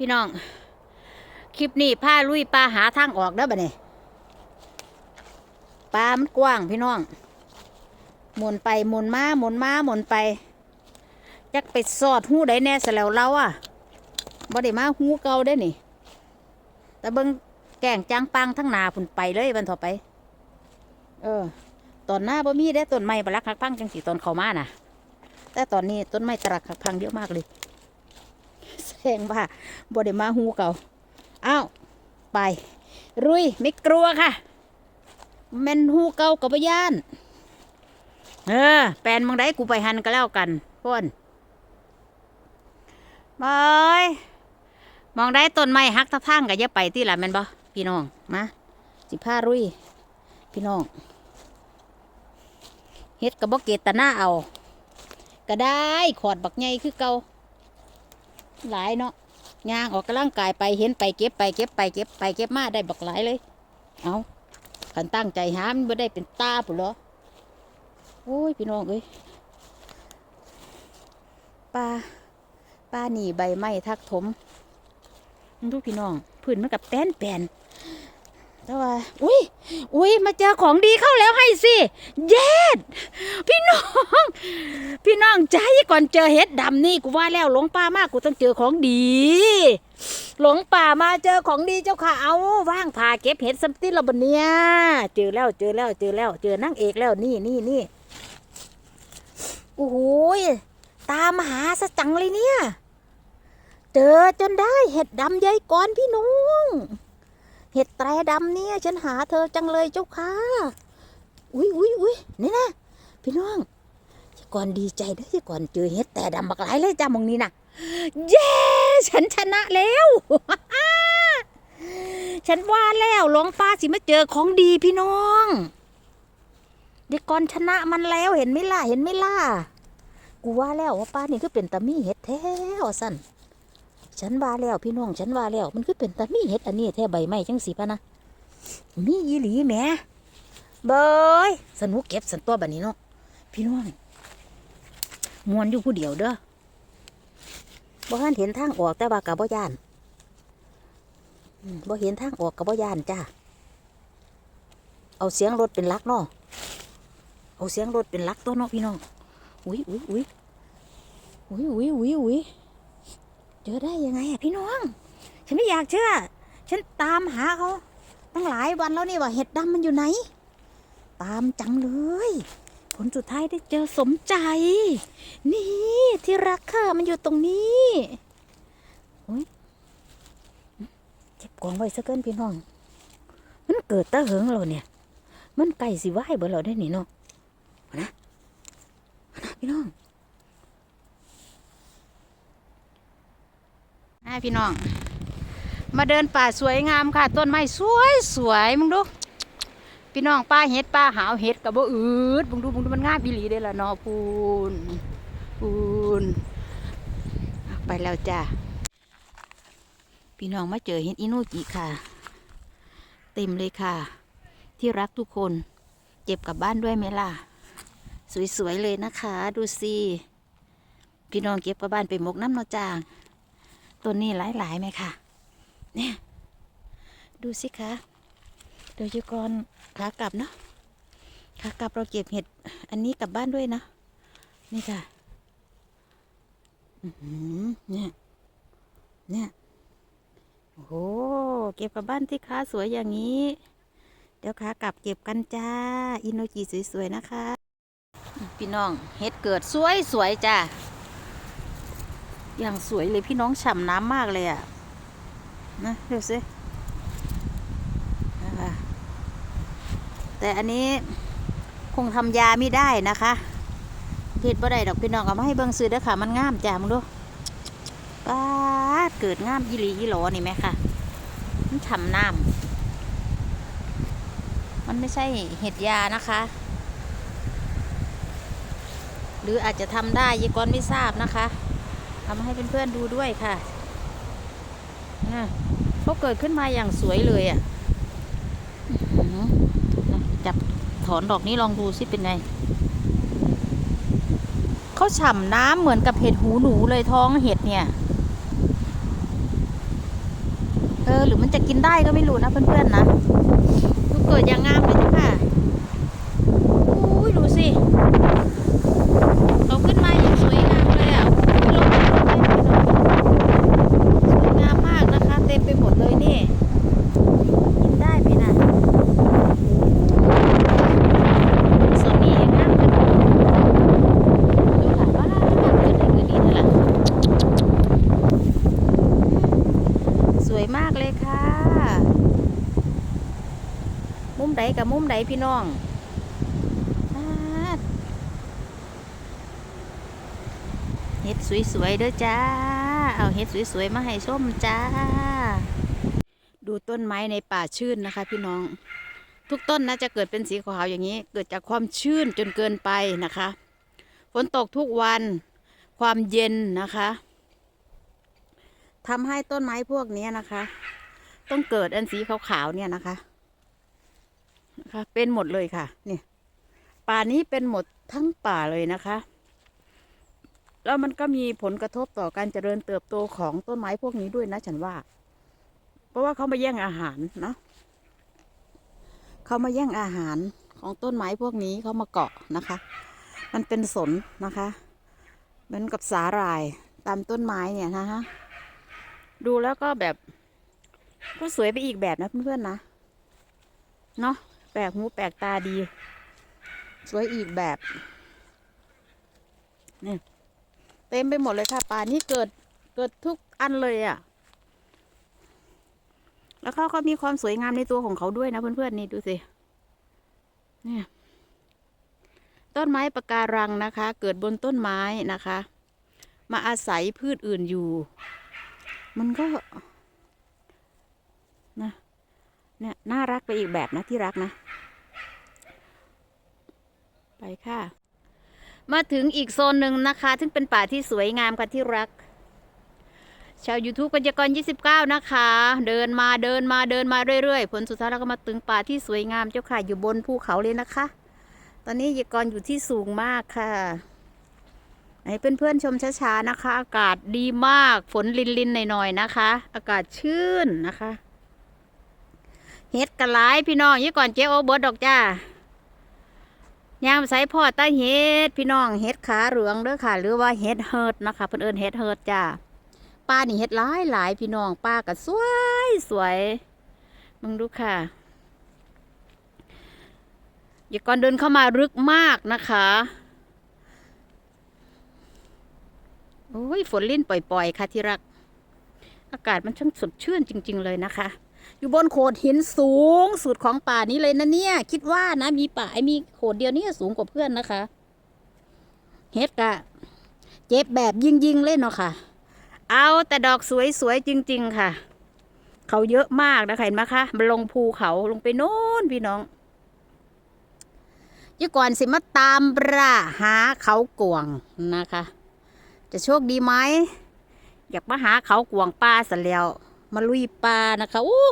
พี่น้อง คลิปนี้พาลุยปลาหาทางออกเด้อบัดนี้ปลามันกว้างพี่น้องหมุนไปหมุนมาหมุนมาหมุนไปจักไปสอดหูได้แน่ซะแล้วเราอะบ่ได้มาหูเก่าได้นี่ แต่เบิ่งแก่งจางปังทั้งนาพุ่นไปเลยวันต่อไป เออตอนหน้าบ่มีได้ต้นไม้บลักหักพังจังสีตอนเขามาน่ะ แต่ตอนนี้ต้นไม้ตรักหักพังเยอะมากเลย แสดงว่าบ่ได้มาหูเก่าอ้าวไป รุยไม่กลัวค่ะแม่นหูเก่ากับพยานเออแปลนมึงได้กูไปหันก็แล้วกันพ่นบอยมองได้ต้นไม้ฮักทับทางก็อย่าไปที่ละแม่นบ่พี่น้องมาสิผ้ารุยพี่น้องเฮ็ดกับบ่เกตนาเอา ก็ได้ขอดบักใหญ่คือเก่า หลายเนาะย่างออกกำลังกายไปเห็นไปเก็บไปเก็บไปเก็บไปเก็บมาได้บักหลายเลย เอาขันตั้งใจหามันไม่ได้เป็นตาปุ๋เหรอโอ้ยพี่น้องเอ้ยปลาปลาหนีใบไม้ทักถมดูพี่น้องพื้นมันกับแป้นแปน แต่ว่า อุ้ยอุ้ยมาเจอของดีเข้าแล้วให้สิ เย็ด พี่น้อง พี่น้องใจก่อนเจอเห็ดดำนี่กูว่าแล้วหลงป่ามากกูต้องเจอของดี หลงป่ามาเจอของดีเจ้าค่ะ เอาว่างพาเก็บเห็ดสัมติละบนเนี่ยเจอแล้วเจอแล้วเจอแล้ว เจอนางเอกแล้วนี่นี่นี่โอ้โหตามหาซะจังเลยเนี่ย เจอจนได้เห็ดดำใหญ่ก่อนพี่น้อง เห็ดแตรดำเนี่ย ฉันหาเธอจังเลยเจ้าค่ะ อุ้ยอุ้ยอุ้ยนี่นะพี่น้องก่อนดีใจเด้อก่อนเจอเห็ดแต่ดำบักหลายเลยจ้ามองนี้นะเย้ฉันชนะแล้วฉันว่าแล้วหลวงป้าสิมาเจอของดีพี่น้องเด็กก่อนชนะมันแล้วเห็นไหมล่ะเห็นไหมล่ะกูว่าแล้วว่าป้านี่คือเป็นตามีเห็ดแท้สั่น ฉันว่าแล้วพี่น้องฉันว่าแล้วมันคือเป็นตามีเห็ดอันนี้แท้ใบไม้จังสีพะนะมีอีหลีแหมเบยสนุกเก็บสันตัวแบบนี้เนาะพี่น้องมวนอยู่ผู้เดียวเด้อบ่ทันเห็นทางออกแต่ว่ากับบ่ย่านบ่เห็นทางออกกับบ่ย่านจ้าเอาเสียงรถเป็นลักเนาะเอาเสียงรถเป็นลักตัวเนาะพี่น้องอุ้ยอุ้ยอุ้ยอุ้ยอุ้ยอุ้ยอุ้ย เจอได้ยังไงอะพี่น้อง ฉันไม่อยากเชื่อ ฉันตามหาเขาตั้งหลายวันแล้วนี่ว่าเห็ดดำมันอยู่ไหน ตามจังเลย ผลสุดท้ายได้เจอสมใจ นี่ที่รักค่ะมันอยู่ตรงนี้โอ้ยเก็บกองไว้ซะเกินพี่น้อง มันเกิดตะเหิงเราเนี่ย มันไก่สิไหวเบอเราได้หนิเนาะเอานะนะพี่น้อง อ่าพี่น้อง มาเดินป่าสวยงามค่ะ ต้นไม้สวยสวยมึงดู พี่น้องป้าเห็ดป้าหาวเห็ดกับบ่อืดบุงดูบุงดูมันง่ามอีหลีได้ละนอปูนปูนไปแล้วจ้าพี่น้องมาเจอเห็ดอินุกิค่ะ เต็มเลยค่ะ ที่รักทุกคน เจ็บกลับบ้านด้วยไหมล่ะ สวยๆเลยนะคะ ดูสิพี่น้องเก็บกลับบ้านไปหมกน้ำนอจาง ต้นนี้หลายๆไหมค่ะ เนี่ย ดูสิคะเดี๋ยวจะกอนขากลับเนาะขากลับเราเก็บเห็ด อันนี้กลับบ้านด้วยนะ นี่ค่ะเนี่ย เนี่ย โอ้โห เก็บกลับบ้านที่ค้าสวยอย่างนี้ เดี๋ยวขากลับเก็บกันจ้า อินโนจิสวยๆนะคะ พี่น้อง เห็ดเกิดสวยๆจ้า อย่างสวยเลยพี่น้องฉ่ำน้ำมากเลยอะ่ะ นะดี๋ยวสินะคะแต่อันนี้คงทำยาไม่ได้นะคะเห็ดบ่ได้ดอกพี่น้องเอามาให้เบิ่งซื้อเด้อค่ะ มันงามจ้ามึงดูป้าเกิดงามอีหลีอีหลอนี่ไหมค่ะ มันฉ่ำน้ำมันไม่ใช่เห็ดยานะคะหรืออาจจะทำได้ยี่กอนไม่ทราบนะคะ ทำให้เพื่อนๆดูด้วยค่ะอะเขาเกิดขึ้นมาอย่างสวยเลยอะจับถอนดอกนี้ลองดูสิเป็นไงเขาฉ่ำน้ำเหมือนกับเห็ดหูหนูเลยท้องเห็ดเนี่ยเออหรือมันจะกินได้ก็ไม่รู้นะเพื่อนๆนะเกิดย่างงามเลยดูสิเขาขึ้นมาอย่างสวยงามเลยอะอุ้ยลงมาสวยงามมากนะคะ เต็มไปหมดเลยนี่ กินได้ไหมนะส่วนนี้เองนะเพื่อนดูค่ะว้าวเกิดอะไรเกิดดีเท่าไหร่ สวยมากเลยค่ะ มุมใดกับมุมใด พี่น้องอเห็ดสวยๆเด้อจ้า เอาเห็ดสวยๆมาให้ชมจ้า ดูต้นไม้ในป่าชื้นนะคะ พี่น้อง ทุกต้นนะจะเกิดเป็นสีขาวอย่างนี้ เกิดจากความชื้นจนเกินไปนะคะ ฝนตกทุกวัน ความเย็นนะคะทำให้ต้นไม้พวกนี้นะคะ ต้องเกิดอันสีขาวๆเนี่ยนะคะ นะคะเป็นหมดเลยค่ะนี่ป่านี้เป็นหมดทั้งป่าเลยนะคะ แล้วมันก็มีผลกระทบต่อการเจริญเติบโตของต้นไม้พวกนี้ด้วยนะฉันว่า เพราะว่าเขามาแย่งอาหารเนาะเขามาแย่งอาหารของต้นไม้พวกนี้เขามาเกาะนะคะ มันเป็นสนนะคะเหมือนกับสาหร่ายตามต้นไม้เนี่ยนะคะดูแล้วก็แบบก็สวยไปอีกแบบนะเพื่อนๆนะเนาะ แปลกหูแปลกตาดี สวยอีกแบบนี่เต็มไปหมดเลยค่ะป่านี้เกิดเกิดทุกอันเลยอะ่ะ แล้วเขาก็มีความสวยงามในตัวของเขาด้วยนะเพื่อนๆนี่ดูสิเนี่ยต้นไม้ปะการังนะคะ เกิดบนต้นไม้นะคะ มาอาศัยพืชอื่นอยู่ มันก็นะเนี่ยน่ารักไปอีกแบบนะที่รักนะ ไปค่ะ มาถึงอีกโซนหนึ่งนะคะ ซึ่งเป็นป่าที่สวยงามค่ะที่รัก ชาว YouTube กัญญากร 29 นะคะ เดินมาเดินมาเดินมาเรื่อยๆ ผลสุดท้ายเราก็มาถึงป่าที่สวยงามเจ้าค่ะอยู่บนภูเขาเลยนะคะ ตอนนี้ยกรอยู่ที่สูงมากค่ะให้เพื่อนๆชมช้าๆนะคะ อากาศดีมากฝนลินๆหน่อยๆนะคะ อากาศชื่นนะคะเฮ็ดกระไรพี่น้องยี่ก่อนเจ๊โอเบิร์ดดอกจ้า ยามใส่พ่อต้เฮ็ดพี่น้องเฮ็ดขาเหลืองเด้อค่ะ หรือว่าเฮ็ดเฮิร์ดนะคะเพิ่นเอิ้นเฮ็ดเฮิร์ดจ้าป้านี่เฮ็ดหลายหลายพี่น้องป้าก็สวยสวยมึงดูค่ะอย่าก่อนเดินเข้ามาลึกมากนะคะโอ้ยฝนลิ่นปล่อย ๆ ค่ะที่รัก อากาศมันช่างสดชื่นจริง ๆ เลยนะคะ อยู่บนโขดหินสูงสุดของป่านี้เลยนะเนี่ย คิดว่านะมีป่าไอ้มีโขดเดียวนี่สูงกว่าเพื่อนนะคะเฮ็ดกะเจ็บแบบยิงๆเลยเนาะค่ะ เอาแต่ดอกสวยๆจริง ๆ ค่ะ เขาเยอะมากนะคะเห็นไหมคะมันลงภูเขาลงไปโน้นพี่น้องยี่ก่อนสิมาตามประหาเขากวงนะคะ จะโชคดีไหมอยากมาหาเขากวงปลาสันแล้ว มาลุยปลานะคะอู้